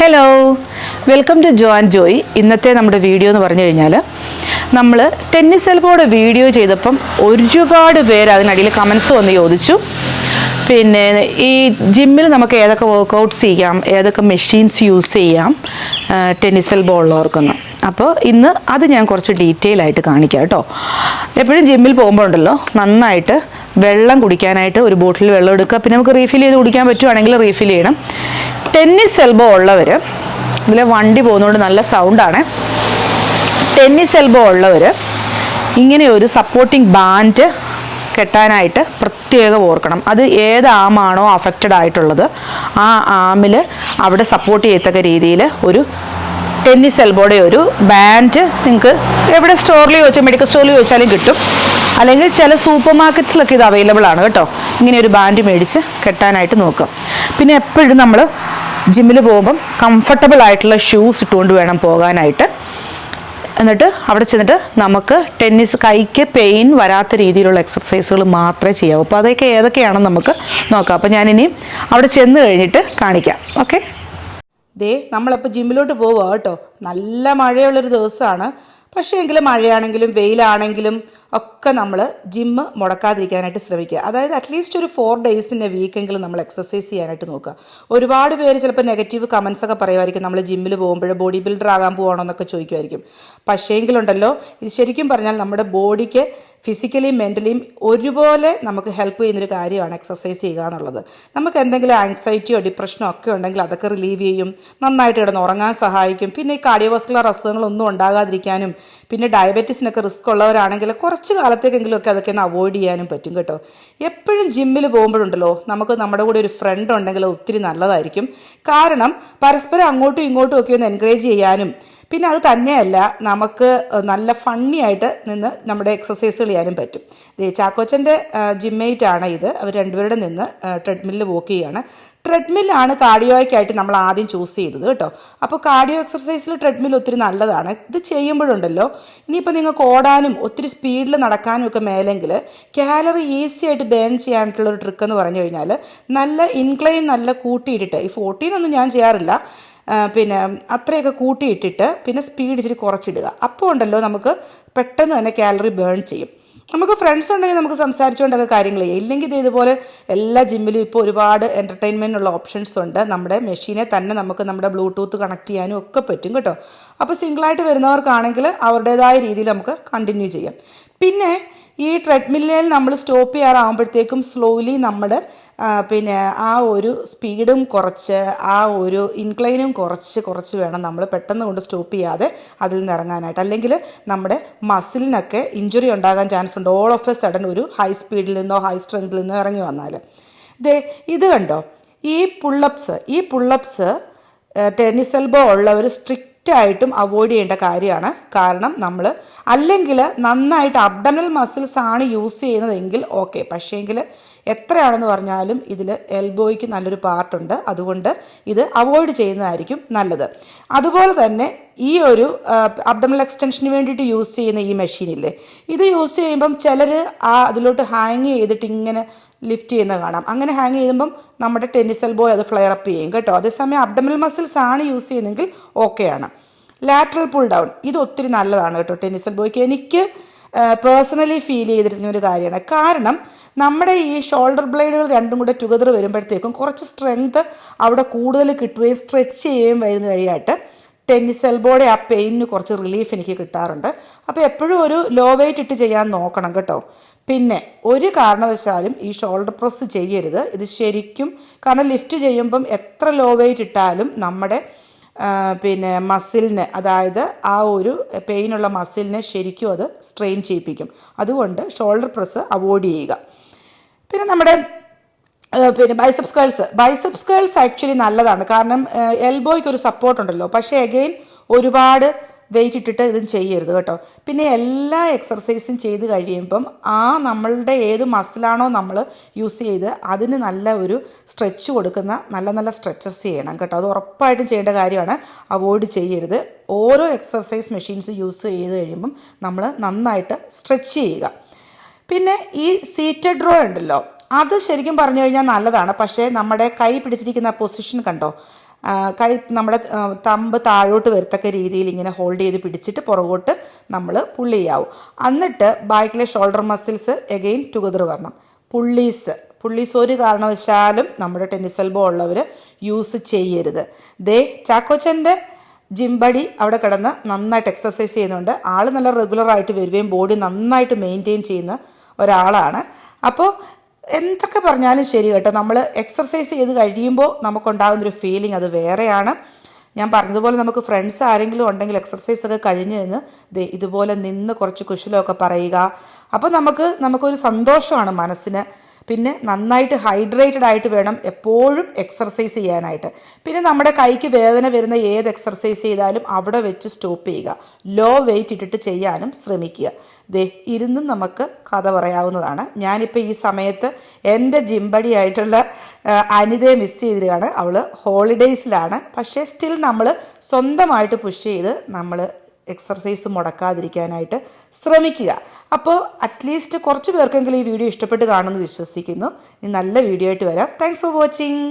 Hello welcome to Jon Joy ഇന്നത്തെ നമ്മുടെ video എന്ന് പറഞ്ഞു കഴിഞ്ഞാൽ നമ്മൾ ടെന്നീസ് എൽബോയുടെ വീഡിയോ ചെയ്തപ്പം ഒരുപാട് പേര് അതിനടിയിൽ കമൻസ് വന്ന് ചോദിച്ചു. പിന്നെ ഈ ജിമ്മിൽ നമുക്ക് ഏതൊക്കെ വർക്കൗട്ട്സ് ചെയ്യാം ഏതൊക്കെ മെഷീൻസ് യൂസ് ചെയ്യാം ടെന്നീസ് എൽബോ ഉള്ളവർക്കൊന്ന്. അപ്പോൾ ഇന്ന് അത് ഞാൻ കുറച്ച് ഡീറ്റെയിൽ ആയിട്ട് കാണിക്കാം കേട്ടോ. എപ്പോഴും ജിമ്മിൽ പോകുമ്പോൾ ഉണ്ടല്ലോ നന്നായിട്ട് വെള്ളം കുടിക്കാനായിട്ട് ഒരു ബോട്ടിൽ വെള്ളം എടുക്കുക. പിന്നെ നമുക്ക് റീഫിൽ ചെയ്ത് കുടിക്കാൻ പറ്റുവാണെങ്കിൽ റീഫിൽ ചെയ്യണം. ടെന്നീസ് എൽബോ ഉള്ളവർ ഇതിൽ വണ്ടി പോകുന്നതുകൊണ്ട് നല്ല സൗണ്ടാണ് ടെന്നീസ് എൽബോ ഉള്ളവർ ഇങ്ങനെ ഒരു സപ്പോർട്ടിംഗ് ബാൻഡ് കെട്ടാനായിട്ട് പ്രത്യേകം ഓർക്കണം. അത് ഏത് ആമാണോ അഫക്റ്റഡ് ആയിട്ടുള്ളത് ആ ആമിൽ അവിടെ സപ്പോർട്ട് ചെയ്യത്തക്ക രീതിയിൽ ഒരു ടെന്നീസ് എൽബോയുടെ ഒരു ബാൻഡ് നിങ്ങൾക്ക് എവിടെ സ്റ്റോറിൽ ചോദിച്ചാൽ മെഡിക്കൽ സ്റ്റോറിൽ ചോദിച്ചാലും കിട്ടും. അല്ലെങ്കിൽ ചില സൂപ്പർ മാർക്കറ്റ്സിലൊക്കെ ഇത് അവൈലബിൾ ആണ് കേട്ടോ. ഇങ്ങനെ ഒരു ബാൻഡ് മേടിച്ച് കെട്ടാനായിട്ട് നോക്കുക. പിന്നെ എപ്പോഴും നമ്മൾ ജിമ്മിൽ പോകുമ്പം കംഫർട്ടബിൾ ആയിട്ടുള്ള ഷൂസ് ഇട്ടുകൊണ്ട് വേണം പോകാനായിട്ട്. എന്നിട്ട് അവിടെ ചെന്നിട്ട് നമുക്ക് ടെന്നീസ് കൈക്ക് പെയിൻ വരാത്ത രീതിയിലുള്ള എക്സർസൈസുകൾ മാത്രമേ ചെയ്യാവൂ. അപ്പോൾ അതൊക്കെ ഏതൊക്കെയാണെന്ന് നമുക്ക് നോക്കാം. അപ്പോൾ ഞാനിനിയും അവിടെ ചെന്ന് കഴിഞ്ഞിട്ട് കാണിക്കാം. ഓക്കെ? ദേ നമ്മളിപ്പോൾ ജിമ്മിലോട്ട് പോവുക കേട്ടോ. നല്ല മഴയുള്ളൊരു ദിവസമാണ് പക്ഷേ എങ്കിലും മഴയാണെങ്കിലും വെയിലാണെങ്കിലും ഒക്കെ നമ്മൾ ജിമ്മ് മുടക്കാതിരിക്കാനായിട്ട് ശ്രമിക്കുക. അതായത് അറ്റ്ലീസ്റ്റ് ഒരു ഫോർ ഡേയ്സിന്റെ വീക്കെങ്കിലും നമ്മൾ എക്സസൈസ് ചെയ്യാനായിട്ട് നോക്കുക. ഒരുപാട് പേര് ചിലപ്പോൾ നെഗറ്റീവ് കമൻസ് ഒക്കെ പറയുമായിരിക്കും നമ്മൾ ജിമ്മിൽ പോകുമ്പോൾ ബോഡി ബിൽഡർ ആകാൻ പോകണോ എന്നൊക്കെ ചോദിക്കുമായിരിക്കും. പക്ഷേങ്കിലുണ്ടല്ലോ ഇത് ശരിക്കും പറഞ്ഞാൽ നമ്മുടെ ബോഡിക്ക് ഫിസിക്കലിയും മെന്റലിയും ഒരുപോലെ നമുക്ക് ഹെൽപ്പ് ചെയ്യുന്നൊരു കാര്യമാണ് എക്സസൈസ് ചെയ്യുക എന്നുള്ളത്. നമുക്ക് എന്തെങ്കിലും ആങ്സൈറ്റിയോ ഡിപ്രഷനോ ഒക്കെ ഉണ്ടെങ്കിൽ അതൊക്കെ റിലീവ് ചെയ്യും നന്നായിട്ട് കിടന്ന് ഉറങ്ങാൻ സഹായിക്കും. പിന്നെ ഈ കാർഡിയോവാസ്കുലർ അസുഖങ്ങളൊന്നും ഉണ്ടാകാതിരിക്കാനും പിന്നെ ഡയബറ്റീസിനൊക്കെ റിസ്ക് ഉള്ളവരാണെങ്കിൽ കുറച്ച് കാലത്തേക്കെങ്കിലും ഒക്കെ അതൊക്കെ ഒന്ന് അവോയ്ഡ് ചെയ്യാനും പറ്റും കേട്ടോ. എപ്പോഴും ജിമ്മിൽ പോകുമ്പോഴുണ്ടല്ലോ നമുക്ക് നമ്മുടെ കൂടെ ഒരു ഫ്രണ്ട് ഉണ്ടെങ്കിൽ ഒത്തിരി നല്ലതായിരിക്കും. കാരണം പരസ്പരം അങ്ങോട്ടും ഇങ്ങോട്ടും ഒക്കെ ഒന്ന് എൻകറേജ് ചെയ്യാനും പിന്നെ അത് തന്നെയല്ല നമുക്ക് നല്ല ഫണ്ണി ആയിട്ട് നിന്ന് നമ്മുടെ എക്സസൈസുകൾ ചെയ്യാനും പറ്റും. ദേ ചാക്കോച്ചന്റെ ജിമ്മേറ്റ് ആണ് ഇത്. അവർ രണ്ടുപേരുടെ നിന്ന് ട്രെഡ്മില്ലിൽ വോക്ക് ചെയ്യുകയാണ് ട്രെഡ്മില്ലാണ് കാർഡിയോയ്ക്കായിട്ട് നമ്മൾ ആദ്യം ചൂസ് ചെയ്തത് കേട്ടോ. അപ്പോൾ കാർഡിയോ എക്സർസൈസിൽ ട്രെഡ്മിൽ ഒത്തിരി നല്ലതാണ്. ഇത് ചെയ്യുമ്പോഴുണ്ടല്ലോ ഇനിയിപ്പോൾ നിങ്ങൾക്ക് ഓടാനും ഒത്തിരി സ്പീഡിൽ നടക്കാനും ഒക്കെ മേലെങ്കിൽ കാലറി ഈസി ആയിട്ട് ബേൺ ചെയ്യാനായിട്ടുള്ള ഒരു ട്രിക്ക് എന്ന് പറഞ്ഞു കഴിഞ്ഞാൽ നല്ല ഇൻക്ലൈൻ നല്ല കൂട്ടിയിട്ടിട്ട് ഈ ഫോർട്ടീനൊന്നും ഞാൻ ചെയ്യാറില്ല. പിന്നെ അത്രയൊക്കെ കൂട്ടിയിട്ടിട്ട് പിന്നെ സ്പീഡ് ഇച്ചിരി കുറച്ചിടുക. അപ്പോൾ ഉണ്ടല്ലോ നമുക്ക് പെട്ടെന്ന് തന്നെ കാലറി ബേൺ ചെയ്യും. നമുക്ക് ഫ്രണ്ട്സ് ഉണ്ടെങ്കിൽ നമുക്ക് സംസാരിച്ചുകൊണ്ടൊക്കെ കാര്യങ്ങൾ ചെയ്യാം. ഇല്ലെങ്കിൽ ഇത് ഇതുപോലെ എല്ലാ ജിമ്മിലും ഇപ്പോൾ ഒരുപാട് എന്റർടൈൻമെന്റിനുള്ള ഓപ്ഷൻസ് ഉണ്ട്. നമ്മുടെ മെഷീനെ തന്നെ നമുക്ക് നമ്മുടെ ബ്ലൂടൂത്ത് കണക്ട് ചെയ്യാനും ഒക്കെ പറ്റും കേട്ടോ. അപ്പോൾ സിംഗിളായിട്ട് വരുന്നവർക്കാണെങ്കിൽ അവരുടേതായ രീതിയിൽ നമുക്ക് കണ്ടിന്യൂ ചെയ്യാം. പിന്നെ ഈ ട്രെഡ്മില്ലിൽ നമ്മൾ സ്റ്റോപ്പ് ചെയ്യാറാകുമ്പോഴത്തേക്കും സ്ലോലി നമ്മൾ പിന്നെ ആ ഒരു സ്പീഡും കുറച്ച് ആ ഒരു ഇൻക്ലൈനും കുറച്ച് കുറച്ച് വേണം നമ്മൾ പെട്ടെന്ന് കൊണ്ട് സ്റ്റോപ്പ് ചെയ്യാതെ അതിൽ നിന്ന് ഇറങ്ങാനായിട്ട്. അല്ലെങ്കിൽ നമ്മുടെ മസിലിനൊക്കെ ഇഞ്ചുറി ഉണ്ടാകാൻ ചാൻസ് ഉണ്ട്. ഓൾ ഓഫ് എ സഡൻ ഒരു ഹൈ സ്പീഡിൽ നിന്നോ ഹൈ സ്ട്രെങ്തിൽ നിന്നോ ഇറങ്ങി വന്നാൽ ദേ ഇത് കണ്ടോ? ഈ പുള്ളപ്സ് ഈ പുള്ളപ്സ് ടെന്നിസ് എൽബോ ഉള്ളവർ സ്ട്രിക്റ്റ് ആയിട്ടും അവോയ്ഡ് ചെയ്യേണ്ട കാര്യമാണ്. കാരണം നമ്മൾ അല്ലെങ്കിൽ നന്നായിട്ട് അബ്ഡമൽ മസിൽസ് ആണ് യൂസ് ചെയ്യുന്നതെങ്കിൽ ഓക്കെ പക്ഷേങ്കിൽ എത്രയാണെന്ന് പറഞ്ഞാലും ഇതിൽ എൽബോയ്ക്ക് നല്ലൊരു പാർട്ടുണ്ട് അതുകൊണ്ട് ഇത് അവോയ്ഡ് ചെയ്യുന്നതായിരിക്കും നല്ലത്. അതുപോലെ തന്നെ ഈ ഒരു അബ്ഡമൽ എക്സ്റ്റൻഷന് വേണ്ടിയിട്ട് യൂസ് ചെയ്യുന്ന ഈ മെഷീനില്ലേ ഇത് യൂസ് ചെയ്യുമ്പം ചിലർ ആ അതിലോട്ട് ഹാങ് ചെയ്തിട്ട് ഇങ്ങനെ ലിഫ്റ്റ് ചെയ്യുന്നത് കാണാം. അങ്ങനെ ഹാങ് ചെയ്യുമ്പം നമ്മുടെ ടെന്നിസ് എൽബോ അത് ഫ്ലെയർ അപ്പ് ചെയ്യും കേട്ടോ. അതേസമയം അബ്ഡമൽ മസിൽസ് ആണ് യൂസ് ചെയ്യുന്നതെങ്കിൽ ഓക്കെയാണ് ലാറ്ററൽ പുൾ ഡൗൺ ഇത് ഒത്തിരി നല്ലതാണ് കേട്ടോ ടെന്നിസ് എൽബോയ്ക്ക് എനിക്ക് പേഴ്സണലി ഫീൽ ചെയ്തിരുന്ന ഒരു കാര്യമാണ്. കാരണം നമ്മുടെ ഈ ഷോൾഡർ ബ്ലേഡുകൾ രണ്ടും കൂടെ ടുഗദർ വരുമ്പോഴത്തേക്കും കുറച്ച് സ്ട്രെങ്ത് അവിടെ കൂടുതൽ കിട്ടുകയും സ്ട്രെച്ച് ചെയ്യുകയും വരുന്ന വഴിയായിട്ട് ടെന്നീസ് എൽബോടെ ആ പെയിനിന് കുറച്ച് റിലീഫ് എനിക്ക് കിട്ടാറുണ്ട്. അപ്പോൾ എപ്പോഴും ഒരു ലോ വെയിറ്റ് ഇട്ട് ചെയ്യാൻ നോക്കണം കേട്ടോ. പിന്നെ ഒരു കാരണവശാലും ഈ ഷോൾഡർ പ്രസ് ചെയ്യരുത്. ഇത് ശരിക്കും കാരണം ലിഫ്റ്റ് ചെയ്യുമ്പം എത്ര ലോ വെയിറ്റ് ഇട്ടാലും നമ്മുടെ പിന്നെ മസിലിന് അതായത് ആ ഒരു പെയിനുള്ള മസിലിനെ ശരിക്കും അത് സ്ട്രെയിൻ ചെയ്യിപ്പിക്കും. അതുകൊണ്ട് ഷോൾഡർ പ്രസ് അവോയ്ഡ് ചെയ്യുക. പിന്നെ നമ്മുടെ പിന്നെ biceps curls biceps curls actually നല്ലതാണ്. കാരണം എൽബോയ്ക്ക് ഒരു സപ്പോർട്ട് ഉണ്ടല്ലോ. പക്ഷേ അഗെയിൻ ഒരുപാട് വെയിറ്റ് ഇട്ടിട്ട് ഇതും ചെയ്യരുത് കേട്ടോ. പിന്നെ എല്ലാ എക്സർസൈസും ചെയ്ത് കഴിയുമ്പം ആ നമ്മളുടെ ഏത് മസിലാണോ നമ്മൾ യൂസ് ചെയ്ത് അതിന് നല്ല ഒരു സ്ട്രെച്ച് കൊടുക്കുന്ന നല്ല നല്ല സ്ട്രെച്ചസ് ചെയ്യണം കേട്ടോ. അത് ഉറപ്പായിട്ടും ചെയ്യേണ്ട കാര്യമാണ്. അവോയ്ഡ് ചെയ്യരുത്. ഓരോ എക്സർസൈസ് മെഷീൻസ് യൂസ് ചെയ്ത് കഴിയുമ്പം നമ്മൾ നന്നായിട്ട് സ്ട്രെച്ച് ചെയ്യുക. പിന്നെ ഈ സീറ്റഡ് ഡ്രോ ഉണ്ടല്ലോ. അത് ശരിക്കും പറഞ്ഞു കഴിഞ്ഞാൽ നല്ലതാണ്. പക്ഷേ നമ്മുടെ കൈ പിടിച്ചിരിക്കുന്ന പൊസിഷൻ കണ്ടോ? കൈ നമ്മുടെ തമ്പ് താഴോട്ട് വരത്തക്ക രീതിയിൽ ഇങ്ങനെ ഹോൾഡ് ചെയ്ത് പിടിച്ചിട്ട് പുറകോട്ട് നമ്മൾ പുള്ളി ചെയ്യാവും. എന്നിട്ട് ബാക്കിലെ ഷോൾഡർ മസിൽസ് എഗെയിൻ ടുഗദർ വരണം. പുള്ളീസ് പുള്ളീസ് ഒരു കാരണവശാലും നമ്മുടെ ടെന്നീസ് എൽബോ ഉള്ളവർ യൂസ് ചെയ്യരുത്. ദേ ചാക്കോച്ചന്റെ ജിംബടി അവിടെ കിടന്ന് നന്നായിട്ട് എക്സസൈസ് ചെയ്യുന്നുണ്ട്. ആൾ നല്ല റെഗുലറായിട്ട് വരികയും ബോഡി നന്നായിട്ട് മെയിന്റെയിൻ ചെയ്യുന്ന ഒരാളാണ്. അപ്പോൾ എന്തൊക്കെ പറഞ്ഞാലും ശരി കേട്ടോ. നമ്മൾ എക്സർസൈസ് ചെയ്ത് കഴിയുമ്പോൾ നമുക്കുണ്ടാകുന്നൊരു ഫീലിംഗ് അത് വേറെയാണ്. ഞാൻ പറഞ്ഞതുപോലെ നമുക്ക് ഫ്രണ്ട്സ് ആരെങ്കിലും ഉണ്ടെങ്കിൽ എക്സർസൈസ് ഒക്കെ കഴിഞ്ഞ് നിന്ന് ഇതുപോലെ നിന്ന് കുറച്ച് കുശലമൊക്കെ പറയുക. അപ്പോൾ നമുക്ക് നമുക്കൊരു സന്തോഷമാണ് മനസ്സിന്. പിന്നെ നന്നായിട്ട് ഹൈഡ്രേറ്റഡ് ആയിട്ട് വേണം എപ്പോഴും എക്സർസൈസ് ചെയ്യാനായിട്ട്. പിന്നെ നമ്മുടെ കൈക്ക് വേദന വരുന്ന ഏത് എക്സർസൈസ് ചെയ്താലും അവിടെ വെച്ച് സ്റ്റോപ്പ് ചെയ്യുക. ലോ വെയിറ്റ് ഇട്ടിട്ട് ചെയ്യാനും ശ്രമിക്കുക. ദേ ഇരുന്നും നമുക്ക് കഥ പറയാവുന്നതാണ്. ഞാനിപ്പോൾ ഈ സമയത്ത് എന്റെ ജിംബടി ആയിട്ടുള്ള അനിതയെ മിസ് ചെയ്തിരിക്കുകയാണ്. അവൾ ഹോളിഡേയ്സിലാണ് പക്ഷേ സ്റ്റിൽ നമ്മൾ സ്വന്തമായിട്ട് പുഷ് ചെയ്ത് നമ്മൾ എക്സർസൈസ് മുടക്കാതിരിക്കാനായിട്ട് ശ്രമിക്കുക. അപ്പോൾ അറ്റ്ലീസ്റ്റ് കുറച്ച് പേർക്കെങ്കിലും ഈ വീഡിയോ ഇഷ്ടപ്പെട്ട് കാണുമെന്ന് വിശ്വസിക്കുന്നു. ഇനി നല്ല വീഡിയോ ആയിട്ട് വരാം. Thanks for watching